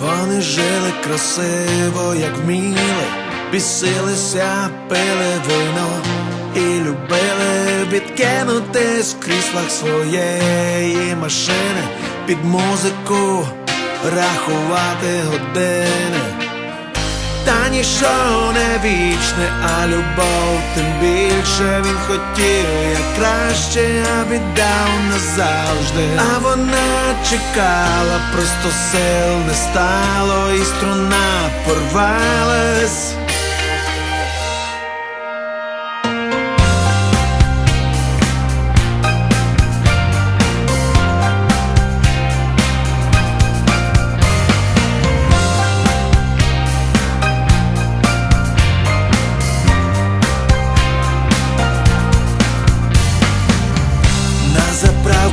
Вони жили красиво, як вміли, бісилися, пили вино і любили відкинутись в кріслах своєї машини під музику рахувати години. Ніщо не вічне, а любов тим більше він хотів, як краще, я віддав назавжди. А вона чекала, просто сил не стало, і струна порвалась.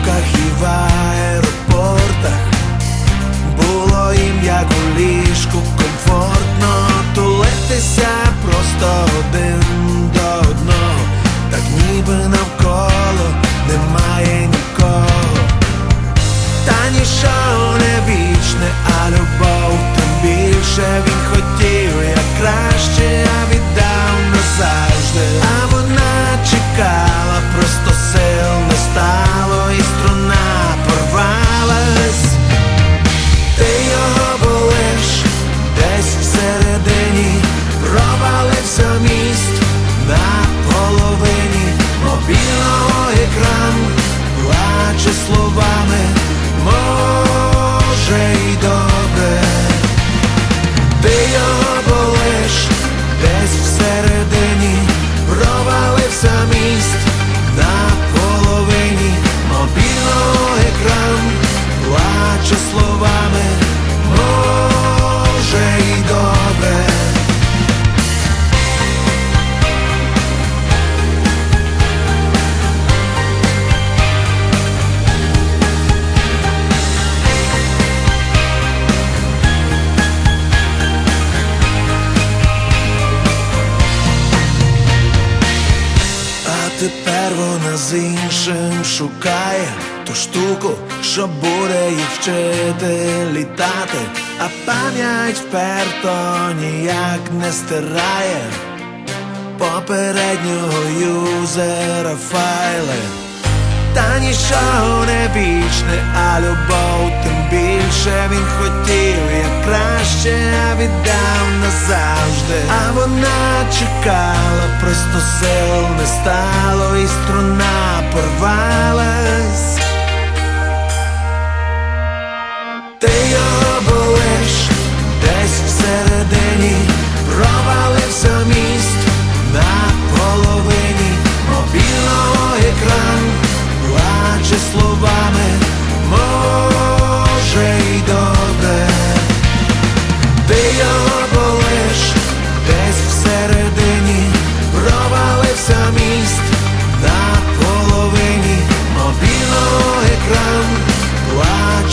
заправках Екран, плаче словами, може й добре. Ти його болиш десь всередині, провалився міст на половині мобільного екран, плаче словами, вона з іншим шукає ту штуку, що буде їх вчити літати, а пам'ять вперто ніяк не стирає попереднього юзера файли. Та ніщо не вічне, а любов тим більше він хотів, як краще, віддав назавжди. А вона чекала, просто сил не стало, і струна порвалась. Ти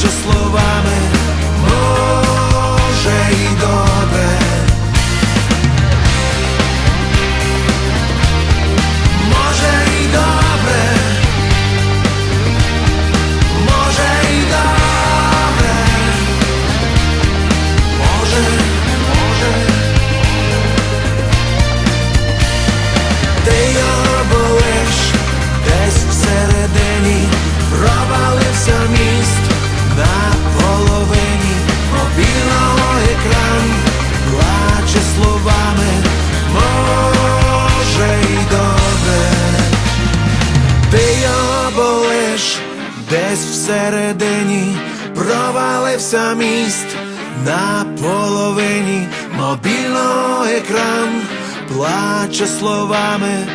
плаче словами, десь всередині, провалився міст. На половині мобільного екран, плаче словами,